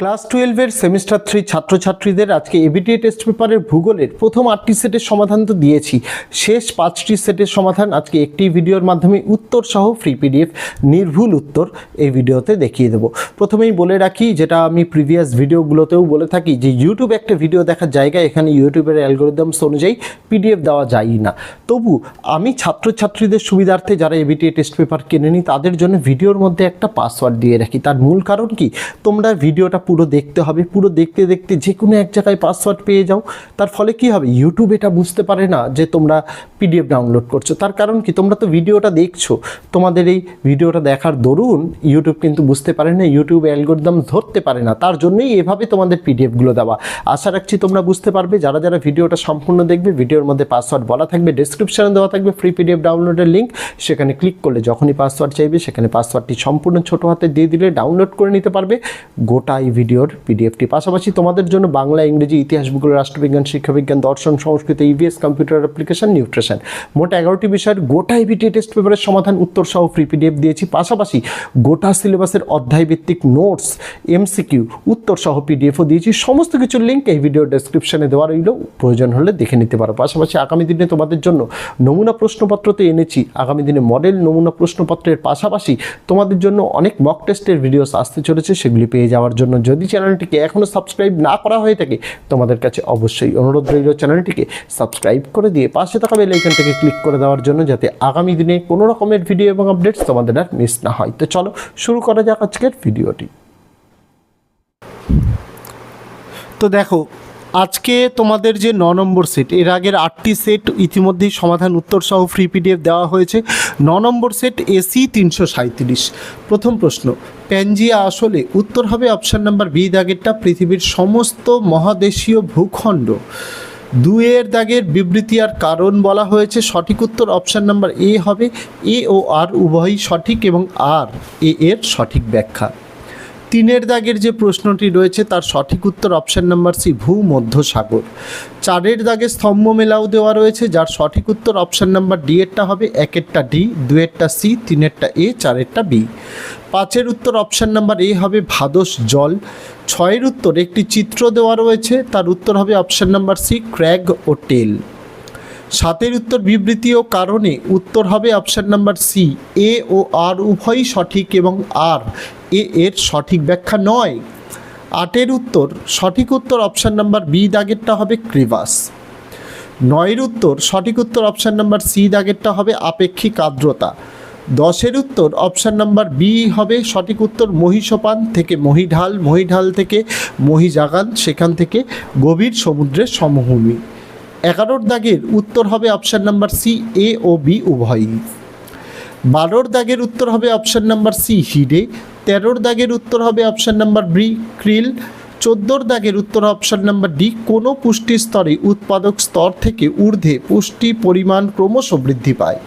Class টুয়েলভের semester three ছাত্রছাত্রীদের আজকে এবিটিএ টেস্ট পেপারের ভূগোলের প্রথম আটটি সেটের সমাধান তো দিয়েছি। শেষ পাঁচটি সেটের সমাধান আজকে একটি ভিডিওর মাধ্যমে উত্তর সহ ফ্রি পিডিএফ নির্ভুল উত্তর এই ভিডিওতে দেখিয়ে দেবো। প্রথমেই বলে রাখি, যেটা আমি প্রিভিয়াস ভিডিওগুলোতেও বলে থাকি, যে ইউটিউব একটা ভিডিও দেখার জায়গা, এখানে ইউটিউবের অ্যালগোরিদমস অনুযায়ী পিডিএফ দেওয়া যায়ই না। তবু আমি ছাত্রছাত্রীদের সুবিধার্থে যারা এবিটিএ টেস্ট পেপার কেনেনি, তাদের জন্য ভিডিওর মধ্যে একটা পাসওয়ার্ড দিয়ে রাখি। তার মূল কারণ কি? তোমরা ভিডিওটা পুরো দেখতে হবে, পুরো দেখতে দেখতে যে কোনো এক জায়গায় পাসওয়ার্ড পেয়ে যাও। তার ফলে কি হবে? ইউটিউব এটা বুঝতে পারে না যে তোমরা পিডিএফ ডাউনলোড করছ। তার কারণ কি? তোমরা তো ভিডিওটা দেখছ। তোমাদের এই ভিডিওটা দেখার দরুন ইউটিউব কিন্তু বুঝতে পারে না ইউটিউব অ্যালগোরিদম ধরতে পারে না। তার জন্যই এভাবে তোমাদের পিডিএফগুলো দেওয়া। আশা রাখছি তোমরা বুঝতে পারবে। যারা যারা ভিডিওটা সম্পূর্ণ দেখবে, ভিডিওর মধ্যে পাসওয়ার্ড বলা থাকবে ডেসক্রিপশনে দেওয়া থাকবে ফ্রি পিডিএফ ডাউনলোডের লিঙ্ক সেখানে ক্লিক করলে যখনই পাসওয়ার্ড চাইবে, সেখানে পাসওয়ার্ডটি সম্পূর্ণ ছোটো হাতে দিয়ে দিলে ডাউনলোড করে নিতে পারবে। গোটা ভিডিওর পিডিএফটি। পাশাপাশি তোমাদের জন্য বাংলা, ইংরেজি, ইতিহাস, ভূগোল, রাষ্ট্রবিজ্ঞান, শিক্ষাবিজ্ঞান, দর্শন, Sanskrit EVS computer application, nutrition. মোট এগারোটি বিষয়ের গোটা ইবিটি টেস্ট পেপারের সমাধান উত্তর সহ ফ্রি পিডিএফ দিয়েছি। পাশাপাশি গোটা সিলেবাসের অধ্যায়ভিত্তিক নোটস এমসিকিউ উত্তর সহ পিডিএফও দিয়েছি। সমস্ত কিছুর লিঙ্ক এই ভিডিও ডেসক্রিপশনে দেওয়া রইল। প্রয়োজন হলে দেখে নিতে পারো। পাশাপাশি আগামী দিনে তোমাদের জন্য নমুনা প্রশ্নপত্র তো এনেছি। আগামী দিনে মডেল নমুনা প্রশ্নপত্রের পাশাপাশি তোমাদের জন্য অনেক মক টেস্টের ভিডিওস আসতে চলেছে। সেগুলি পেয়ে যাওয়ার জন্য যদি চ্যানেলটিকে এখনও সাবস্ক্রাইব না করা হয়ে থাকে, তোমাদের কাছে অবশ্যই অনুরোধ রইল চ্যানেলটিকে সাবস্ক্রাইব করে দিয়ে পাশে থাকা বেল আইকনটাকে ক্লিক করে দেওয়ার জন্য যাতে আগামী দিনে কোনো রকমের ভিডিও এবং আপডেটস তোমাদের আর মিস না হয়। তো চলো, শুরু করা যাক আজকের ভিডিওটি। তো দেখো আজকে তোমাদের যে ন নম্বর সেট এর আগের আটটি সেট ইতিমধ্যেই সমাধান উত্তর সহ ফ্রি পিডিএফ দেওয়া হয়েছে। ন নম্বর সেট এসি তিনশো সাঁত্রিশ প্রথম প্রশ্ন প্যানজিয়া আসলে উত্তর হবে অপশান নাম্বার বি দাগেরটা, পৃথিবীর সমস্ত মহাদেশীয় ভূখণ্ড। দুয়ের দাগের বিবৃতি আর কারণ বলা হয়েছে, সঠিক উত্তর অপশান নাম্বার এ হবে এ ও আর উভয়ই সঠিক এবং আর এ এর সঠিক ব্যাখ্যা। তিনের দাগের যে প্রশ্নটি রয়েছে, তার সঠিক উত্তর অপশান নাম্বার সি ভূমধ্যসাগর চারের দাগে স্তম্ভ মেলাও দেওয়া রয়েছে, যার সঠিক উত্তর অপশান নাম্বার ডি এরটা হবে, একেরটা ডি দুয়েরটা সি তিনেরটা এ চারেরটা বি পাঁচের উত্তর অপশান নাম্বার এ হবে ভাদস জল। ছয়ের উত্তর একটি চিত্র দেওয়া রয়েছে, তার উত্তর হবে অপশান নাম্বার সি ক্র্যাগ ও টেল। সাতের উত্তর বিবৃতি ও কারণে উত্তর হবে অপশান নাম্বার সি এ ও আর উভয়ই সঠিক এবং আর এ এর সঠিক ব্যাখ্যা নয়। আটের উত্তর, সঠিক উত্তর অপশান নাম্বার বি দাগেরটা হবে ক্রিভাস। নয়ের উত্তর, সঠিক উত্তর অপশান নাম্বার সি দাগেরটা হবে আপেক্ষিক আর্দ্রতা। দশের উত্তর, অপশান নাম্বার বি হবে সঠিক উত্তর মহিষপান থেকে মহিঢাল মহিঢাল থেকে মহিজাগান, সেখান থেকে গভীর সমুদ্রের সমভূমি। এগারোর দাগের উত্তর হবে অপশান নাম্বার সি এ ও বি উভয়ই। বারোর দাগের উত্তর হবে অপশান নাম্বার সি হিডে। তেরোর দাগের উত্তর হবে অপশান নাম্বার বি ক্রিল। চোদ্দোর দাগের উত্তর অপশান নাম্বার ডি কোনো পুষ্টি স্তরে উৎপাদক স্তর থেকে ঊর্ধ্বে পুষ্টি পরিমাণ ক্রমশ বৃদ্ধি পায়।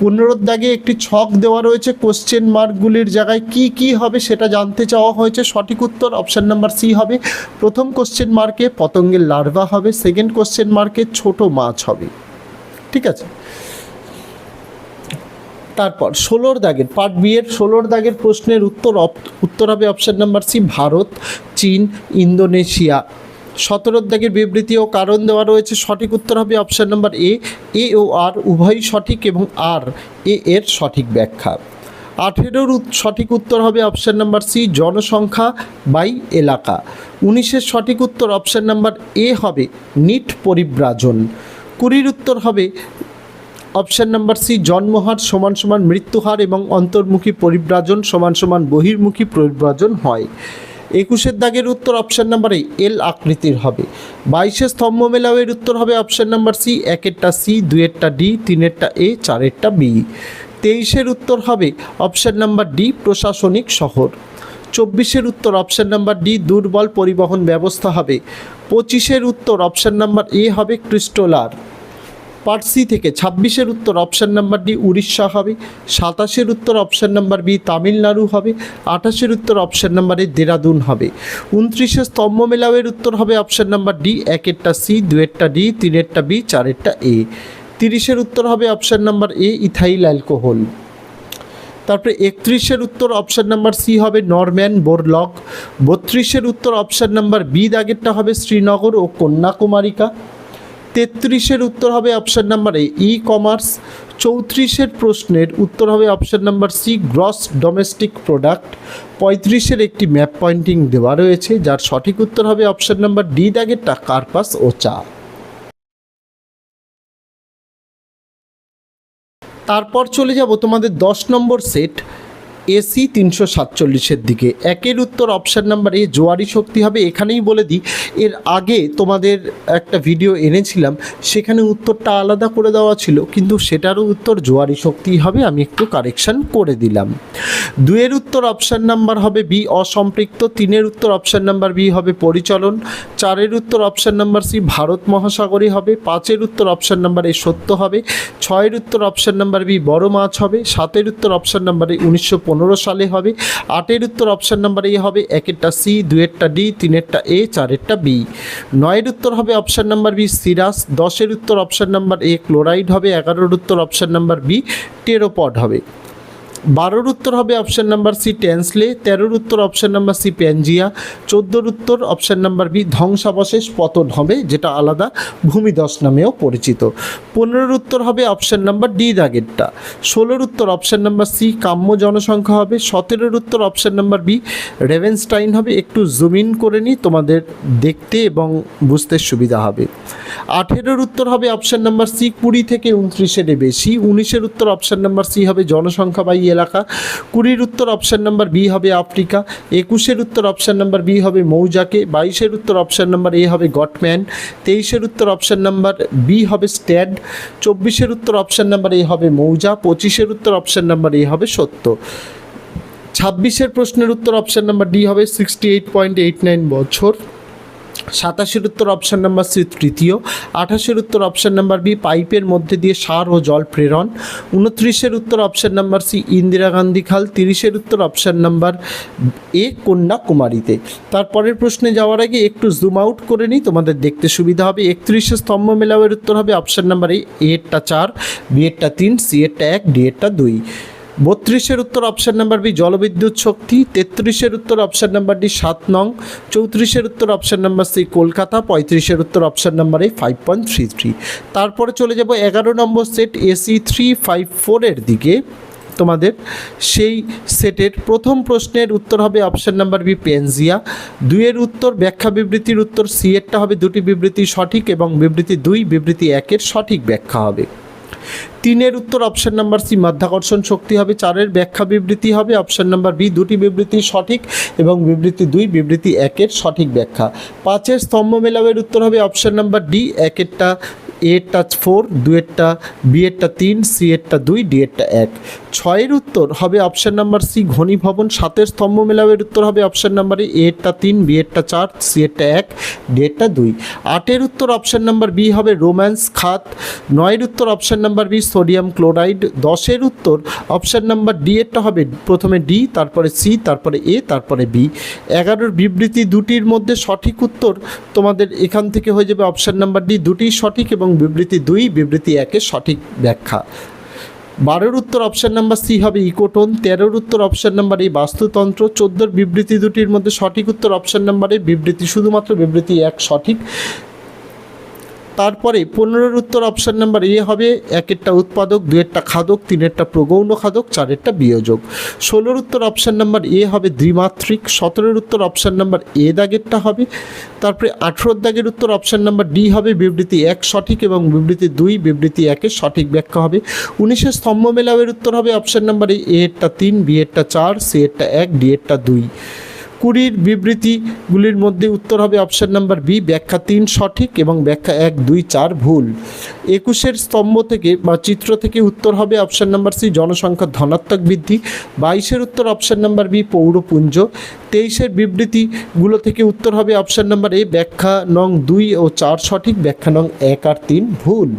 পনেরোর দাগে একটি ছক দেওয়া রয়েছে কোশ্চেন মার্কগুলির জায়গায় কি কি হবে সেটা জানতে চাওয়া হয়েছে। সঠিক উত্তর অপশান নাম্বার সি হবে। প্রথম কোশ্চেন মার্কে পতঙ্গের লার্ভা হবে সেকেন্ড কোশ্চেন মার্কে ছোট মাছ হবে। ঠিক আছে? তারপর ষোলোর দাগের পার্ট বি এর ষোলোর দাগের প্রশ্নের উত্তর উত্তর হবে অপশান নাম্বার সি ভারত, চীন, ইন্দোনেশিয়া। সতেরোর দাগের বিবৃতি ও কারণ দেওয়া রয়েছে। সঠিক উত্তর হবে অপশান নাম্বার এ এ ও আর উভয়ই সঠিক এবং আর, এ এর সঠিক ব্যাখ্যা। আঠেরোর সঠিক উত্তর হবে অপশান নাম্বার সি, জনসংখ্যা বাই এলাকা। উনিশের সঠিক উত্তর অপশান নাম্বার এ হবে নিট পরিব্রাজন। কুড়ির উত্তর হবে অপশান নাম্বার সি, জন্মহার সমান সমান মৃত্যুহার এবং অন্তর্মুখী পরিব্রাজন সমান সমান বহির্মুখী পরিব্রাজন হয়। একুশের দাগের উত্তর অপশান নাম্বার এল আকৃতির হবে। বাইশে স্তম্ভ মেলাওয়ের উত্তর হবে অপশান নাম্বার সি, একেরটা সি দুয়েরটা ডি, তিনেরটা এ, চারেরটা বি। তেইশের উত্তর হবে অপশান নাম্বার ডি, প্রশাসনিক শহর। চব্বিশের উত্তর অপশান নাম্বার ডি, দুর্বল পরিবহন ব্যবস্থা হবে। পঁচিশের উত্তর অপশান নাম্বার এ হবে ক্রিস্টোলার। পার্সি থেকে ছাব্বিশের উত্তর অপশান নাম্বার ডি উড়িষ্যা হবে, সাতাশের উত্তর অপশান নাম্বার বি তামিলনাড়ু হবে, আঠাশের উত্তর অপশান নাম্বার এ দেরাদুন হবে। উনত্রিশে স্তম্ভ মেলাওয়ের উত্তর হবে অপশান নাম্বার ডি, একেরটা সি, দুয়েরটা ডি, তিনেরটা বি, চারেরটা এ। তিরিশের উত্তর হবে option number A, ethyl alcohol. তারপরে একত্রিশের উত্তর অপশান নাম্বার সি হবে নরম্যান বোরলক। বত্রিশের উত্তর অপশান নাম্বার বি দাগেরটা হবে শ্রীনগর ও কন্যাকুমারিকা। তেত্রিশের উত্তর হবে option number A e commerce চৌত্রিশের প্রশ্নের উত্তর হবে option number C gross domestic product পঁয়ত্রিশের একটি ম্যাপ পয়েন্টিং দেওয়া রয়েছে, যার সঠিক উত্তর হবে অপশান নাম্বার ডি, দাগেরটা কার্পাস ও চা। তারপর চলে যাব তোমাদের দশ নম্বর সেট। এসি তিনশো সাতচল্লিশের দিকে। একের উত্তর অপশান নাম্বার এ জোয়ারি শক্তি হবে, এখানেই বলে দিই, এর আগে তোমাদের একটা ভিডিও এনেছিলাম, সেখানে উত্তরটা আলাদা করে দেওয়া ছিল, কিন্তু সেটারও উত্তর জোয়ারি শক্তি হবে, আমি একটু কারেকশন করে দিলাম। দুয়ের উত্তর অপশান নাম্বার হবে বি অসম্পৃক্ত, তিনের উত্তর অপশান নাম্বার বি হবে পরিচলন, চারের উত্তর অপশান নাম্বার সি ভারত মহাসাগরী হবে, পাঁচের উত্তর অপশান নাম্বার এ সত্য হবে, ছয়ের উত্তর অপশান নাম্বার বি বড় মাছ হবে, সাতের উত্তর অপশান নাম্বার এ উনিশশো পনেরো সালে হবে। আটের উত্তর অপশান নাম্বার এ হবে, একেরটা সি দুয়েরটা ডি তিনেরটা এ চারেরটা বি নয়ের উত্তর হবে অপশান নাম্বার বি সিরাস দশের উত্তর অপশান নাম্বার এ ক্লোরাইড হবে। এগারোর উত্তর অপশান নাম্বার বি টেরোপড হবে। বারোর উত্তর হবে অপশান নাম্বার সি টেন্সলে তেরোর উত্তর অপশান নাম্বার সি প্যানজিয়া চোদ্দোর উত্তর অপশান নাম্বার বি ধ্বংসাবশেষ, পতন হবে, যেটা আলাদা ভূমিদশ নামেও পরিচিত। পনেরোর উত্তর হবে অপশান নাম্বার ডি দাগেরটা। ষোলোর উত্তর অপশান নাম্বার সি কাম্য জনসংখ্যা হবে। সতেরোর উত্তর অপশান নাম্বার বি রেভেনস্টাইন হবে। একটু জুম ইন করে নিই, তোমাদের দেখতে এবং বুঝতে সুবিধা হবে। আঠেরোর উত্তর হবে অপশান নাম্বার সি কুড়ি থেকে উনত্রিশের বেশি। উনিশের উত্তর অপশান নাম্বার সি হবে জনসংখ্যা বাই এলাকা। কুড়ির উত্তর অপশান নাম্বার বি হবে আফ্রিকা, একুশের উত্তর অপশান নাম্বার বি হবে মৌজাকে, বাইশের উত্তর অপশান নাম্বার এ হবে গটম্যান, তেইশের উত্তর অপশান নাম্বার বি হবে স্ট্যাড, চব্বিশের উত্তর অপশান নাম্বার এ হবে মৌজা, পঁচিশের উত্তর অপশান নাম্বার এ হবে সত্য। ছাব্বিশের প্রশ্নের উত্তর অপশান নাম্বার ডি হবে sixty eight point eight nine বছর। সাতাশের উত্তর অপশান নাম্বার সি তৃতীয়, আঠাশের উত্তর অপশান নাম্বার বি পাইপের মধ্যে দিয়ে সার ও জল প্রেরণ, উনত্রিশের উত্তর option number C Indira Gandhi খাল, তিরিশের উত্তর অপশান নাম্বার এ কন্যাকুমারীতে। তারপরের প্রশ্নে যাওয়ার আগে একটু জুম আউট করে নিই, তোমাদের দেখতে সুবিধা হবে। একত্রিশে স্তম্ভ মেলাওয়ের উত্তর হবে অপশান নাম্বার এ এরটা চার বি এরটা তিন সি এরটা এক ডি এরটা দুই। বত্রিশের উত্তর অপশান নাম্বার বি জলবিদ্যুৎ শক্তি, তেত্রিশের উত্তর অপশান নাম্বার ডি সাত নং, চৌত্রিশের উত্তর অপশান নাম্বার সি কলকাতা, পঁয়ত্রিশের উত্তর option number A five point three three তারপরে চলে যাব এগারো নম্বর সেট এসি থ্রি ফাইভ ফোরের দিকে। তোমাদের সেই সেটের প্রথম প্রশ্নের উত্তর হবে অপশান নাম্বার বি পেনজিয়া দুইয়ের উত্তর ব্যাখ্যা বিবৃতির উত্তর সি এরটা হবে দুটি বিবৃতি সঠিক এবং বিবৃতি দুই, বিবৃতি একের সঠিক ব্যাখ্যা হবে। তিনের উত্তর অপশন নাম্বার সি, মাধ্যাকর্ষণ শক্তি হবে চারের, ব্যাখ্যা বিবৃতি হবে অপশান নাম্বার বি, দুটি বিবৃতি সঠিক এবং বিবৃতি দুই, বিবৃতি একের সঠিক ব্যাখ্যা। পাঁচের স্তম্ভ মেলাবের উত্তর হবে অপশান নাম্বার ডি, একেরটা এরটা ফোর, দুয়েরটা বিয়েরটা তিন সি এরটা দুই ডি এরটা এক। ছয়ের উত্তর হবে অপশান নাম্বার সি ঘনীভবন সাতের স্তম্ভ মেলাবের উত্তর হবে অপশান নাম্বার এ এরটা তিন বি এরটা চার সি এরটা এক ডি এরটা দুই। আটের উত্তর অপশন নাম্বার বি হবে রোম্যান্স খাত। নয়ের উত্তর option number B sodium chloride দশের উত্তর অপশান নাম্বার ডি এরটা হবে প্রথমে ডি তারপরে সি তারপরে এ তারপরে বি এগারোর বিবৃতি দুটির মধ্যে সঠিক উত্তর তোমাদের এখান থেকে হয়ে যাবে অপশান নাম্বার ডি দুটি সঠিক এবং বিবৃতি দুই, বিবৃতি একের সঠিক ব্যাখ্যা। বারোর উত্তর অপশান নাম্বার সি হবে ইকোটোন, তেরোর উত্তর অপশান নাম্বার এই বাস্তুতন্ত্র, চোদ্দোর বিবৃতি দুটির মধ্যে সঠিক উত্তর অপশন নাম্বারে বিবৃতি শুধুমাত্র বিবৃতি এক সঠিক। তারপরে পনেরোর উত্তর অপশান নাম্বার এ হবে একেরটা উৎপাদক, দুয়েরটা খাদক, তিনেরটা প্রগৌণ খাদক, চারেরটা বিয়োজক। ষোলোর উত্তর অপশান নাম্বার এ হবে দ্বিমাত্রিক, সতেরোর উত্তর অপশান নাম্বার এ দাগেরটা হবে। তারপরে আঠেরোর দাগের উত্তর অপশান নাম্বার ডি হবে, বিবৃতি এক সঠিক এবং বিবৃতি দুই, বিবৃতি একের সঠিক ব্যাখ্যা হবে। উনিশের স্তম্ভ মেলাবের উত্তর হবে অপশান নাম্বার এ এরটা তিন, বি এরটা চার, সি এরটা এক, ডি এরটা দুই। কুড়ির বিবৃতিগুলির মধ্যে উত্তর হবে অপশান নাম্বার বি, ব্যাখ্যা তিন সঠিক এবং ব্যাখ্যা এক, দুই, চার ভুল। একুশের স্তম্ভ থেকে বা চিত্র থেকে উত্তর হবে অপশান নাম্বার সি, জনসংখ্যার ধনাত্মক বৃদ্ধি। বাইশের উত্তর অপশান নাম্বার বি, পৌরপুঞ্জ। তেইশের বিবৃতিগুলো থেকে উত্তর হবে অপশান নাম্বার এ, ব্যাখ্যা নং দুই ও চার সঠিক, ব্যাখ্যা নং এক আর তিন ভুল।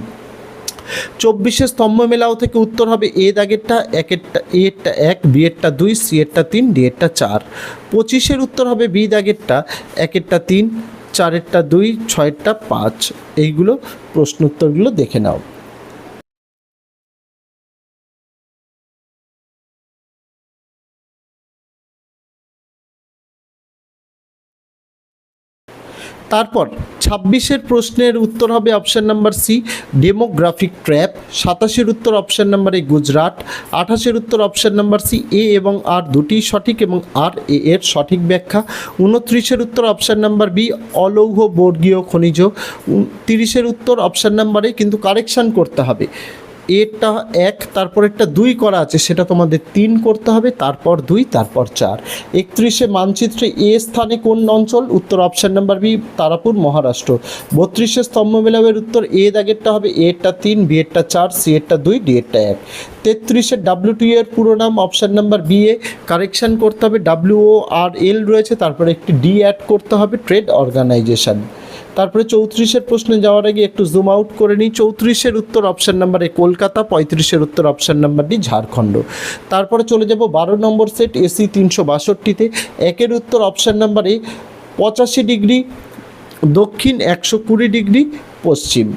চব্বিশে স্তম্ভ মেলাও থেকে উত্তর হবে এ দাগেরটা, একেরটা, এরটা এক বি এরটা দুই সি এরটা তিন ডি এরটা চার। পঁচিশের উত্তর হবে বি দাগেরটা, একেরটা তিন, চারেরটা দুই ছয়েরটা পাঁচ। এইগুলো প্রশ্ন উত্তরগুলো দেখে নাও। তারপর ছাব্বিশের প্রশ্নের উত্তর হবে option number C, demographic trap, সাতাশের উত্তর অপশান নাম্বার এ, গুজরাট, আঠাশের উত্তর অপশান নাম্বার সি, এ এবং আর দুটি সঠিক এবং আর এ এর সঠিক ব্যাখ্যা, উনত্রিশের উত্তর অপশান নাম্বার বি, অলৌহ বর্গীয় খনিজ তিরিশের উত্তর অপশান নাম্বারে কিন্তু কারেকশান করতে হবে। এটা এক, তারপর একটা দুই করা আছে, সেটা তোমাদের তিন করতে হবে, তারপর দুই, তারপর চার। একত্রিশে মানচিত্রে এ স্থানে কোন অঞ্চল? উত্তর option number B, Tarapur, Maharashtra. বত্রিশে স্তম্ভ মেলাবের উত্তর এ দাগেরটা হবে, এ এরটা তিন, বি এরটা চার, সি এরটা দুই, ডি এরটা এক। তেত্রিশে ডাব্লিউটি এর পুরো নাম option number B A correction করতে হবে ডাব্লিউ ও আর এল রয়েছে, তারপরে একটি ডি অ্যাড করতে হবে, ট্রেড অর্গানাইজেশন। তারপরে চৌত্রিশের প্রশ্নে যাওয়ার আগে একটু জুম আউট করে নিই। চৌত্রিশের উত্তর অপশান নাম্বার এ কলকাতা, পঁয়ত্রিশের উত্তর অপশান নাম্বার ডি ঝাড়খণ্ড। তারপরে চলে যাব বারো নম্বর সেট এসি তিনশো বাষট্টিতে। একের উত্তর অপশান নাম্বার এ পঁচাশি ডিগ্রি, দক্ষিণ একশো কুড়ি ডিগ্রি, পশ্চিম।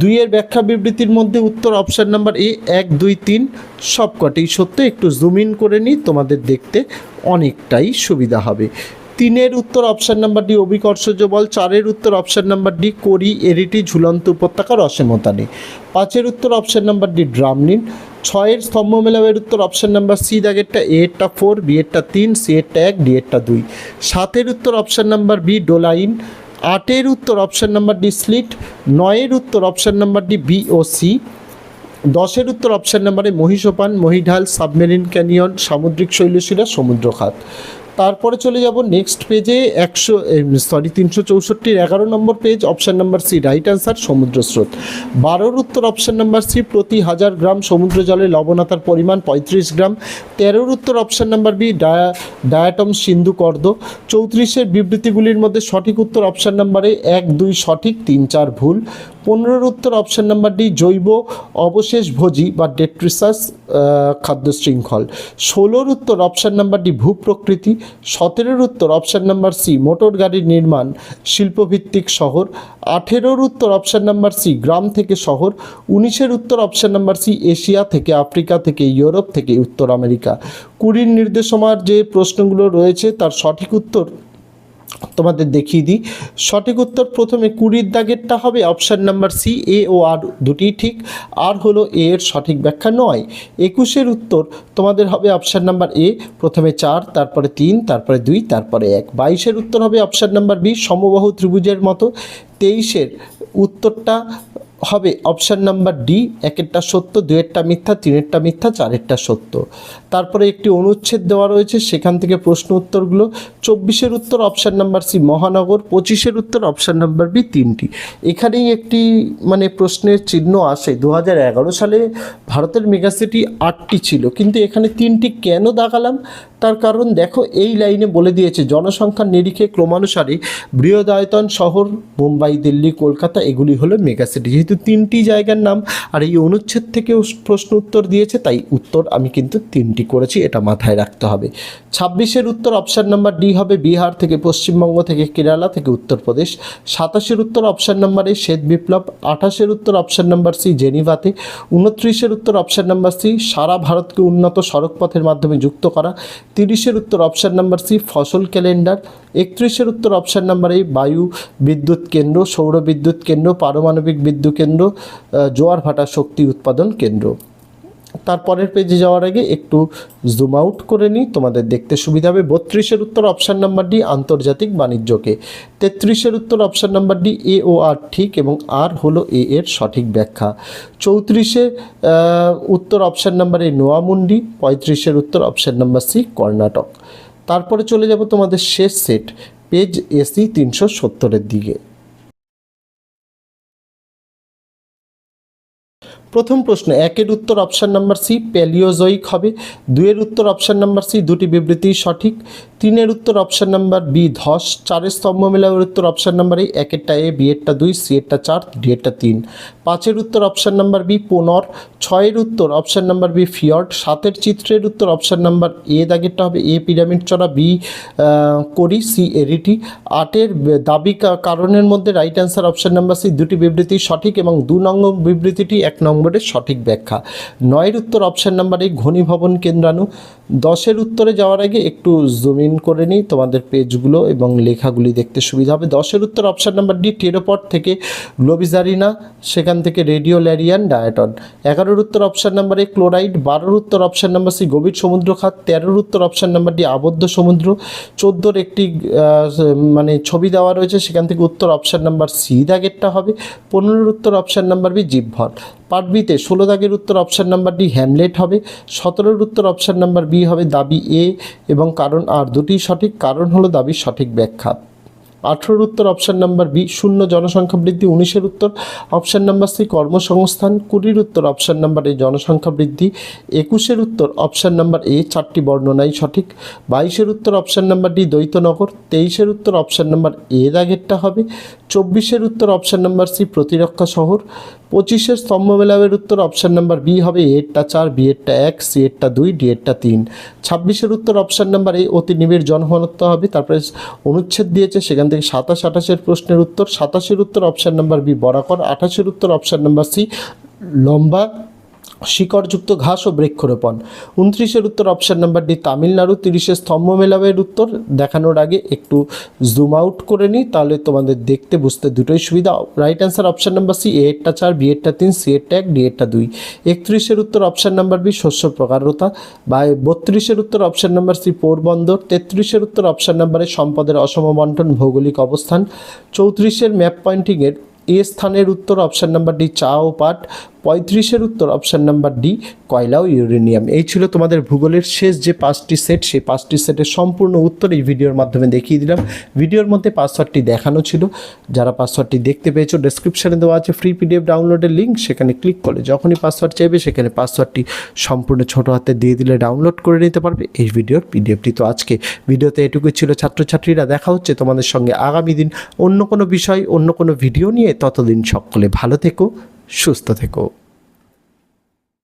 দুইয়ের ব্যাখ্যা বিবৃতির মধ্যে উত্তর অপশান নাম্বার এ এক, দুই, তিন সবকটি সত্য। একটু জুম ইন করে নিই, তোমাদের দেখতে অনেকটাই সুবিধা হবে। তিনের উত্তর অপশান নাম্বার ডি অভিকর্ষজ বল, চারের উত্তর অপশান নাম্বার ডি করি, এরিটি, ঝুলন্ত উপত্যকার অসীমতানি পাঁচের উত্তর অপশান নাম্বার ডি ড্রামলিন। ছয়ের স্তম্ভ মেলাবের উত্তর অপশান নাম্বার সি দাগেরটা এরটা ফোর বি এরটা তিন সি এরটা এক ডি এরটা দুই। সাতের উত্তর অপশান নাম্বার বি ডোলাইন। আটের উত্তর অপশান নাম্বার ডি স্লিট। নয়ের উত্তর অপশান নাম্বার ডি বি ও সি দশের উত্তর অপশান নাম্বারে মহিষোপান, মহিঢাল, সাবমেরিন ক্যানিয়ন, সামুদ্রিক শৈলশিরা সমুদ্রখাত। তারপরে চলে যাব নেক্সট পেজে একশো সরি তিনশো চৌষট্টির এগারো নম্বর page option number C right answer সমুদ্র স্রোত। বারোর উত্তর অপশান নাম্বার সি প্রতি হাজার গ্রাম সমুদ্র জলে লবণতার পরিমাণ পঁয়ত্রিশ গ্রাম। তেরোর উত্তর option number B dia diatom সিন্ধু কর্দ। চৌত্রিশের বিবৃতিগুলির মধ্যে সঠিক উত্তর অপশান নাম্বারে এক, দুই, সঠিক, তিন, চার, ভুল। পনেরোর উত্তর অপশান নাম্বার ডি জৈব অবশেষ ভোজি বা ডেট্রিসাস খাদ্য শৃঙ্খল। ষোলোর উত্তর অপশান নাম্বার ডি ভূপ্রকৃতি। সতেরোর উত্তর অপশান নাম্বার সি মোটর গাড়ির নির্মাণ, শিল্পভিত্তিক শহর। আঠেরোর উত্তর অপশান নাম্বার সি গ্রাম থেকে শহর। উনিশের উত্তর অপশান নাম্বার সি এশিয়া থেকে আফ্রিকা থেকে ইউরোপ থেকে উত্তর আমেরিকা। কুড়ির নির্দেশমার যে প্রশ্নগুলো রয়েছে, তার সঠিক উত্তর তোমাদের দেখিয়ে দিই। সঠিক উত্তর প্রথমে কুড়ির দাগেরটা হবে অপশান নাম্বার সি এ ও আর দুটি ঠিক। আর হলো এ এর সঠিক ব্যাখ্যা নয়। একুশের উত্তর তোমাদের হবে অপশান নাম্বার এ প্রথমে চার, তারপরে তিন, তারপরে দুই, তারপরে এক। বাইশের উত্তর হবে অপশান নাম্বার বি সমবাহু ত্রিভুজের মতো। তেইশের উত্তরটা হবে অপশান নাম্বার ডি, একেরটা সত্য, দুয়েরটা মিথ্যা, তিনেরটা মিথ্যা, চারেরটা সত্য। তারপরে একটি অনুচ্ছেদ দেওয়া রয়েছে, সেখান থেকে প্রশ্ন উত্তরগুলো, চব্বিশের উত্তর অপশান নাম্বার সি, মহানগর, পঁচিশের উত্তর অপশান নাম্বার বি, তিনটি। এখানেই একটি মানে প্রশ্নের চিহ্ন আসে দু হাজার এগারো সালে ভারতের মেগাসিটি আটটি ছিল, কিন্তু এখানে তিনটি কেন দাগালাম তার কারণ দেখো, এই লাইনে বলে দিয়েছে, জনসংখ্যার নিরিখে ক্রমানুসারে বৃহদায়তন শহর, মুম্বাই, দিল্লি, কলকাতা, এগুলি হলো মেগাসিটি। যেহেতু তিনটি জায়গার নাম আর এই অনুচ্ছেদ থেকেও প্রশ্ন উত্তর দিয়েছে, তাই উত্তর আমি কিন্তু তিনটি করেছি, এটা মাথায় রাখতে হবে। ছাব্বিশের উত্তর অপশান নাম্বার ডি হবে বিহার থেকে পশ্চিমবঙ্গ থেকে কেরালা থেকে উত্তরপ্রদেশ। সাতাশের উত্তর অপশান নাম্বার এ শ্বেত বিপ্লব। আঠাশের উত্তর অপশান নাম্বার সি জেনিভাতে। উনত্রিশের উত্তর অপশান নাম্বার সি সারা ভারতকে উন্নত সড়কপথের মাধ্যমে যুক্ত করা। তিরিশের উত্তর অপশান নাম্বার সি ফসল ক্যালেন্ডার। একত্রিশের উত্তর অপশান নাম্বার এই বায়ু বিদ্যুৎ কেন্দ্র, সৌর বিদ্যুৎ কেন্দ্র, পারমাণবিক বিদ্যুৎ কেন্দ্র জোয়ার ভাটা শক্তি উৎপাদন কেন্দ্র। তারপরের পেজে যাওয়ার আগে একটু জুম আউট করে নিই, তোমাদের দেখতে সুবিধা হবে। বত্রিশের উত্তর অপশান নাম্বার ডি আন্তর্জাতিক বাণিজ্যকে। তেত্রিশের উত্তর অপশান নাম্বার ডি এ ও আর ঠিক এবং আর হলো এ এর সঠিক ব্যাখ্যা। চৌত্রিশে উত্তর অপশান নাম্বার এ নোয়ামুন্ডি। পঁয়ত্রিশের উত্তর অপশান নাম্বার সি কর্ণাটক। তারপরে চলে যাব তোমাদের শেষ সেট পেজ এসি তিনশো সত্তরের দিকে। প্রথম প্রশ্ন, একের উত্তর অপশান নাম্বার সি প্যালিওজয়িক হবে, দুইয়ের উত্তর অপশান নাম্বার সি দুটি বিবৃতি সঠিক, তিনের উত্তর অপশান নাম্বার বি ধস, চারের স্তম্ভ মেলার উত্তর অপশান নাম্বার এ একেরটা এ বি দুই সি চার ডি তিন, পাঁচের উত্তর অপশান নাম্বার বি পুনর, ছয়ের উত্তর অপশান নাম্বার বি ফিয়র্ড, সাতের চিত্রের উত্তর অপশান নাম্বার এ দাগেরটা হবে এ পিরামিড চড়া বি করি সি এরিটি, আটের দাবি কারণের মধ্যে right answer option number C দুটি বিবৃতি সঠিক এবং দু নম্বর বিবৃতিটি এক নম্বর সাইনবোর্ডের সঠিক ব্যাখ্যা। নয়ের উত্তর অপশান নাম্বার এই ঘনীভবন কেন্দ্রাণু। দশের উত্তরে যাওয়ার আগে একটু জুম ইন করে নিই তোমাদের পেজগুলো এবং লেখাগুলি দেখতে সুবিধা হবে। দশের উত্তর অপশান নাম্বার ডি, টেরোপট থেকে গ্লোবিজারিনা সেখান থেকে রেডিও ল্যারিয়ান ডায়াটন। এগারোর উত্তর অপশান নাম্বার এ ক্লোরাইড, বারোর উত্তর অপশান নাম্বার সি গভীর সমুদ্র খাত, তেরোর উত্তর অপশান নাম্বার ডি আবদ্ধ সমুদ্র। চোদ্দোর একটি মানে ছবি দেওয়া রয়েছে, সেখান থেকে উত্তর অপশান নাম্বার সি দাগেরটা হবে। পনেরোর উত্তর অপশান নাম্বার বি জীবভর পার্ট বিতে ষোলো দাগের উত্তর অপশান নাম্বার ডি হ্যামলেট হবে, সতেরোর উত্তর অপশান নাম্বার বি হবে দাবি এ এবং কারণ আর দুটি সঠিক, কারণ হলো দাবির সঠিক ব্যাখ্যা। আঠেরোর উত্তর অপশান নাম্বার বি, শূন্য জনসংখ্যা বৃদ্ধি, উনিশের উত্তর অপশান নাম্বার সি, কর্মসংস্থান, কুড়ির উত্তর অপশান নাম্বার এ, জনসংখ্যা বৃদ্ধি, একুশের উত্তর অপশান নাম্বার এ, চারটি বর্ণনাই সঠিক, বাইশের উত্তর অপশান নাম্বার ডি, দ্বৈতনগর, তেইশের উত্তর অপশান নাম্বার এ দাগেরটা হবে, চব্বিশের উত্তর অপশান নাম্বার সি, প্রতিরক্ষা শহর পঁচিশের স্তম্ভ মেলাবের উত্তর অপশান নাম্বার বি হবে এরটা চার বি এরটা এক সি এরটা দুই ডি এরটা তিন। ছাব্বিশের উত্তর অপশান নাম্বার এ অতি নিবিড় জনঘনত্ব হবে, তারপরে অনুচ্ছেদ দিয়েছে, সেখান থেকে সাতাশ, আঠাশের প্রশ্নের উত্তর, সাতাশের উত্তর অপশান নাম্বার বি বরাকর, আঠাশের উত্তর অপশান নাম্বার সি লম্বা শিকড়যুক্ত ঘাস ও বৃক্ষরোপণ। উনত্রিশের উত্তর অপশান নাম্বার ডি তামিলনাড়ু। তিরিশে স্তম্ভ মেলাবের উত্তর। দেখানোর আগে একটু জুম আউট করে নিই তাহলে তোমাদের দেখতে বুঝতে দুটোই সুবিধা। Right answer option number C A এরটা চার বি এরটা তিন সি এরটা এক ডি এরটা দুই। একত্রিশের উত্তর অপশান নাম্বার বি শস্য প্রকারতা। বা বত্রিশের উত্তর অপশান নাম্বার সি পোরবন্দর। তেত্রিশের উত্তর অপশান নাম্বারে সম্পদের অসম বন্টন, ভৌগোলিক অবস্থান। চৌত্রিশের ম্যাপ পয়েন্টিংয়ের এ স্থানের উত্তর অপশান নাম্বার ডি চা ও পাট। পঁয়ত্রিশের উত্তর অপশান নাম্বার ডি কয়লা ও ইউরেনিয়াম। এই ছিল তোমাদের ভূগোলের শেষ যে পাঁচটি সেট, সেই পাঁচটি সেটের সম্পূর্ণ উত্তর এই ভিডিওর মাধ্যমে দেখিয়ে দিলাম। ভিডিওর মধ্যে পাসওয়ার্ডটি দেখানো ছিল। যারা পাসওয়ার্ডটি দেখতে পেয়েছ ডেসক্রিপশানে দেওয়া আছে ফ্রি পিডিএফ ডাউনলোডের লিঙ্ক সেখানে ক্লিক করলে যখনই পাসওয়ার্ড চাইবে, সেখানে পাসওয়ার্ডটি সম্পূর্ণ ছোটো হাতে দিয়ে দিলে ডাউনলোড করে নিতে পারবে। এই ভিডিওর পিডিএফটি তো আজকে। ভিডিওতে এটুকুই ছিল ছাত্রছাত্রীরা। দেখা হচ্ছে তোমাদের সঙ্গে আগামী দিন অন্য কোনো বিষয়, অন্য কোনো ভিডিও নিয়ে। ততদিন সকলে ভালো থেকো, সুস্থ থেকো।